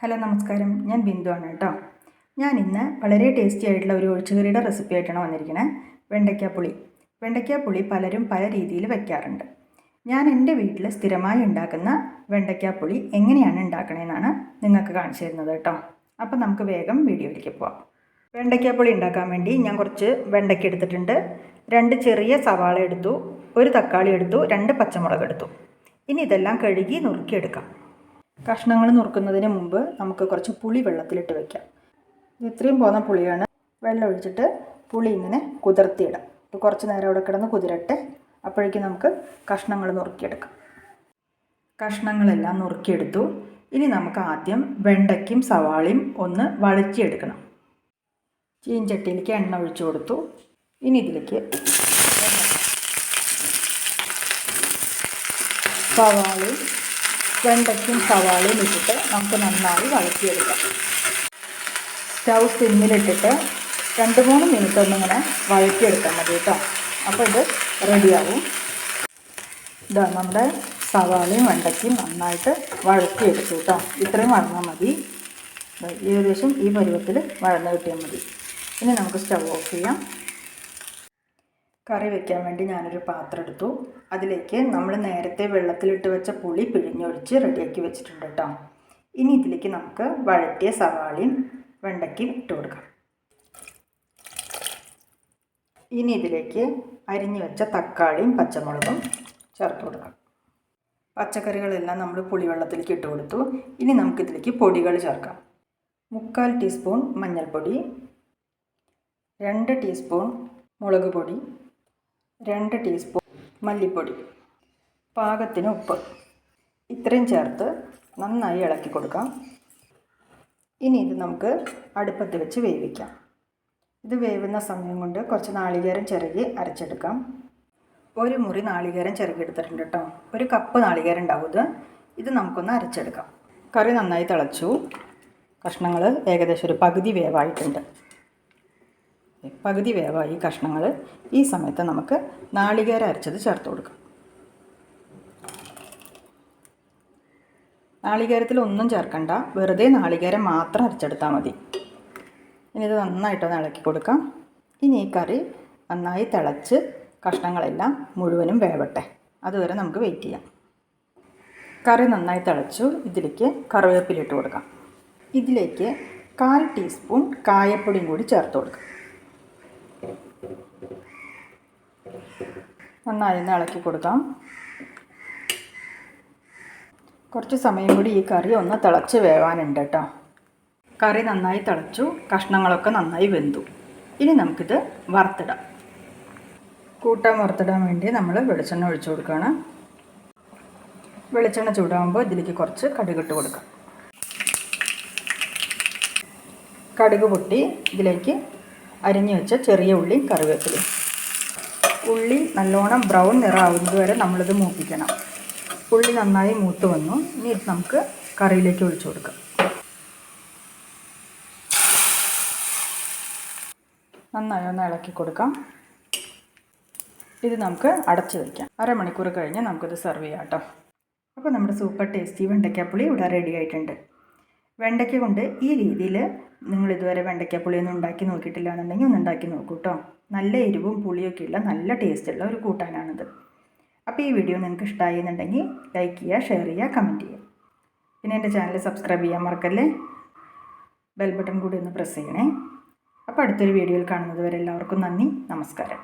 Hello നമസ്കാരം. ഞാൻ ബിന്ദു ആണ് കേട്ടോ. ഞാൻ ഇന്ന് വളരെ ടേസ്റ്റി ആയിട്ടുള്ള ഒരു ഒഴിച്ചുകറിയുടെ റെസിപ്പി ആയിട്ടാണ് വന്നിരിക്കുന്നത് വെണ്ടയ്ക്കാപ്പുളി. വെണ്ടയ്ക്കാപ്പുളി പലരും പല രീതിയിൽ വയ്ക്കാറുണ്ട് ഞാൻ എന്റെ വീട്ടിൽ സ്ഥിരമായി ഉണ്ടാക്കുന്ന വെണ്ടയ്ക്കാപ്പുളി എങ്ങനെയാണ് ഉണ്ടാക്കണതെന്നാണ് നിങ്ങൾക്ക് കാണിച്ചു തരുന്നത് കേട്ടോ. അപ്പോൾ നമുക്ക് വേഗം വീഡിയോയിലേക്ക് പോവാം. വെണ്ടയ്ക്കാപ്പുളി ഉണ്ടാക്കാൻ വേണ്ടി ഞാൻ കുറച്ച് വെണ്ടയ്ക്ക എടുത്തിട്ടുണ്ട്. രണ്ട് ചെറിയ സവാള എടുത്തു ഒരു തക്കാളി എടുത്തു രണ്ട് പച്ചമുളക് എടുത്തു. ഇനി ഇതെല്ലാം കഴുകി നുറുക്കിയെടുക്കാം. കഷ്ണങ്ങൾ നുറുക്കുന്നതിന് മുമ്പ് നമുക്ക് കുറച്ച് പുളി വെള്ളത്തിലിട്ട് ഇത് ഇത്രയും പോകുന്ന പുളിയാണ്. വെള്ളം ഒഴിച്ചിട്ട് പുളി ഇങ്ങനെ കുതിർത്തിയിടാം. കുറച്ച് നേരം അവിടെ കിടന്ന് കുതിരട്ടെ. അപ്പോഴേക്കും നമുക്ക് കഷ്ണങ്ങൾ നുറുക്കിയെടുക്കാം. കഷ്ണങ്ങളെല്ലാം നുറുക്കിയെടുത്തു. ഇനി നമുക്ക് ആദ്യം വെണ്ടയ്ക്കും സവാളയും ഒന്ന് വഴറ്റിയെടുക്കണം. ചീഞ്ചട്ടിയിലേക്ക് എണ്ണ ഒഴിച്ചു കൊടുത്തു. ഇനി ഇതിലേക്ക് സവാളയും വെണ്ടയ്ക്കും സവാളയും ഇട്ടിട്ട് നമുക്ക് നന്നായി വഴറ്റിയെടുക്കാം. സ്റ്റൗ സിമ്മിലിട്ടിട്ട് രണ്ട് മൂന്ന് മിനിറ്റ് ഒന്നിങ്ങനെ വഴറ്റിയെടുക്കാൻ മതി കേട്ടോ. അപ്പോൾ ഇത് റെഡിയാവും. ഇതാ നമ്മുടെ സവാളയും വെണ്ടയ്ക്കും നന്നായിട്ട് വഴറ്റിയെടുത്തു കേട്ടോ. ഇത്രയും വഴന്നാൽ മതി. ഏകദേശം ഈ പരുവത്തിൽ വഴന്ന് കിട്ടിയാൽ മതി. ഇനി നമുക്ക് സ്റ്റൗ ഓഫ് ചെയ്യാം. കറി വെക്കാൻ വേണ്ടി ഞാനൊരു പാത്രം എടുത്തു. അതിലേക്ക് നമ്മൾ നേരത്തെ വെള്ളത്തിലിട്ട് വെച്ച പുളി പിഴിഞ്ഞൊഴിച്ച് റെഡിയാക്കി വെച്ചിട്ടുണ്ട് കേട്ടോ. ഇനി ഇതിലേക്ക് നമുക്ക് വഴറ്റിയ സവാളയും വെണ്ടയ്ക്കും ഇട്ട് കൊടുക്കാം. ഇനി ഇതിലേക്ക് അരിഞ്ഞു വെച്ച തക്കാളിയും പച്ചമുളകും ചേർത്ത് കൊടുക്കാം. പച്ചക്കറികളെല്ലാം നമ്മൾ പുളിവെള്ളത്തിലേക്ക് ഇട്ട് കൊടുത്തു. ഇനി നമുക്കിതിലേക്ക് പൊടികൾ ചേർക്കാം. മുക്കാൽ ടീസ്പൂൺ മഞ്ഞൾപ്പൊടി രണ്ട് ടീസ്പൂൺ മുളക് പൊടി രണ്ട് ടീസ്പൂൺ മല്ലിപ്പൊടി പാകത്തിന് ഉപ്പ്. ഇത്രയും ചേർത്ത് നന്നായി ഇളക്കി കൊടുക്കാം. ഇനി ഇത് നമുക്ക് അടുപ്പത്ത് വെച്ച് വേവിക്കാം. ഇത് വേവുന്ന സമയം കൊണ്ട് കുറച്ച് നാളികേരം ചിരകി അരച്ചെടുക്കാം. ഒരു മുറി നാളികേരം ചിരകി എടുത്തിട്ടുണ്ട് കേട്ടോ ഒരു കപ്പ് നാളികേരം ഉണ്ടാവും ഇത്. ഇത് നമുക്കൊന്ന് അരച്ചെടുക്കാം. കറി നന്നായി തിളച്ചു. കഷ്ണങ്ങൾ ഏകദേശം ഒരു പകുതി വേവായിട്ടുണ്ട്. പകുതി വേവായി കഷ്ണങ്ങൾ ഈ സമയത്ത് നമുക്ക് നാളികേര അരച്ചത് ചേർത്ത് കൊടുക്കാം. നാളികേരത്തിൽ ഒന്നും ചേർക്കണ്ട. വെറുതെ നാളികേരം മാത്രം അരച്ചെടുത്താൽ മതി. ഇനി ഇത് നന്നായിട്ടൊന്ന് ഇളക്കി കൊടുക്കാം. ഇനി ഈ കറി നന്നായി തിളച്ച് കഷ്ണങ്ങളെല്ലാം മുഴുവനും വേവട്ടെ. അതുവരെ നമുക്ക് വെയിറ്റ് ചെയ്യാം. കറി നന്നായി തിളച്ചു. ഇതിലേക്ക് കറിവേപ്പിലിട്ട് കൊടുക്കാം. ഇതിലേക്ക് കാൽ ടീസ്പൂൺ കായപ്പൊടിയും കൂടി ചേർത്ത് കൊടുക്കാം. നന്നായി ഒന്ന് ഇളക്കി കൊടുക്കാം. കുറച്ച് സമയം കൂടി ഈ കറി ഒന്ന് തിളച്ച് വേവാനുണ്ട് കേട്ടോ. കറി നന്നായി തിളച്ചു കഷ്ണങ്ങളൊക്കെ നന്നായി വെന്തു. ഇനി നമുക്കിത് വറുത്തിടാം. കൂട്ടാൻ വറുത്തിടാൻ വേണ്ടി നമ്മൾ വെളിച്ചെണ്ണ ഒഴിച്ചു കൊടുക്കുകയാണ്. വെളിച്ചെണ്ണ ചൂടാകുമ്പോൾ ഇതിലേക്ക് കുറച്ച് കടുകിട്ട് കൊടുക്കാം. കടുക് പൊട്ടി ഇതിലേക്ക് അരിഞ്ഞു വെച്ച ചെറിയ ഉള്ളിയും കറിവേപ്പിലയും. ഉള്ളി നല്ലോണം ബ്രൗൺ നിറമാവുന്നത് വരെ നമ്മളിത് മൂപ്പിക്കണം. ഉള്ളി നന്നായി മൂത്ത് വന്നു. ഇനി ഇത് നമുക്ക് കറിയിലേക്ക് ഒഴിച്ചു കൊടുക്കാം. നന്നായി ഒന്ന് ഇളക്കി കൊടുക്കാം. ഇത് നമുക്ക് അടച്ചു വയ്ക്കാം അരമണിക്കൂർ കഴിഞ്ഞ് നമുക്കിത് സെർവ് ചെയ്യാം കേട്ടോ അപ്പോൾ നമ്മുടെ സൂപ്പർ ടേസ്റ്റി വെണ്ടയ്ക്കാപ്പുളി ഇവിടെ റെഡി ആയിട്ടുണ്ട്. വെണ്ടയ്ക്ക കൊണ്ട് ഈ രീതിയിൽ നിങ്ങൾ ഇതുവരെ വെണ്ടയ്ക്ക പുളിയൊന്നും ഉണ്ടാക്കി നോക്കിയിട്ടില്ല എന്നുണ്ടെങ്കിൽ ഒന്ന് ഉണ്ടാക്കി നോക്കൂ കേട്ടോ. നല്ല എരിവും പുളിയൊക്കെ ഉള്ള നല്ല ടേസ്റ്റ് ഉള്ള ഒരു കൂട്ടാനാണിത്. അപ്പോൾ ഈ വീഡിയോ നിങ്ങൾക്ക് ഇഷ്ടമായി എന്നുണ്ടെങ്കിൽ ലൈക്ക് ചെയ്യുക ഷെയർ ചെയ്യുക കമന്റ് ചെയ്യുക. പിന്നെ എന്റെ ചാനൽ സബ്സ്ക്രൈബ് ചെയ്യാൻ മറക്കല്ലേ? ബെൽ ബട്ടൺ കൂടി ഒന്ന് പ്രസ് ചെയ്യണേ. അപ്പോൾ അടുത്തൊരു വീഡിയോയിൽ കാണുന്നത് വരെ എല്ലാവർക്കും നന്ദി നമസ്കാരം.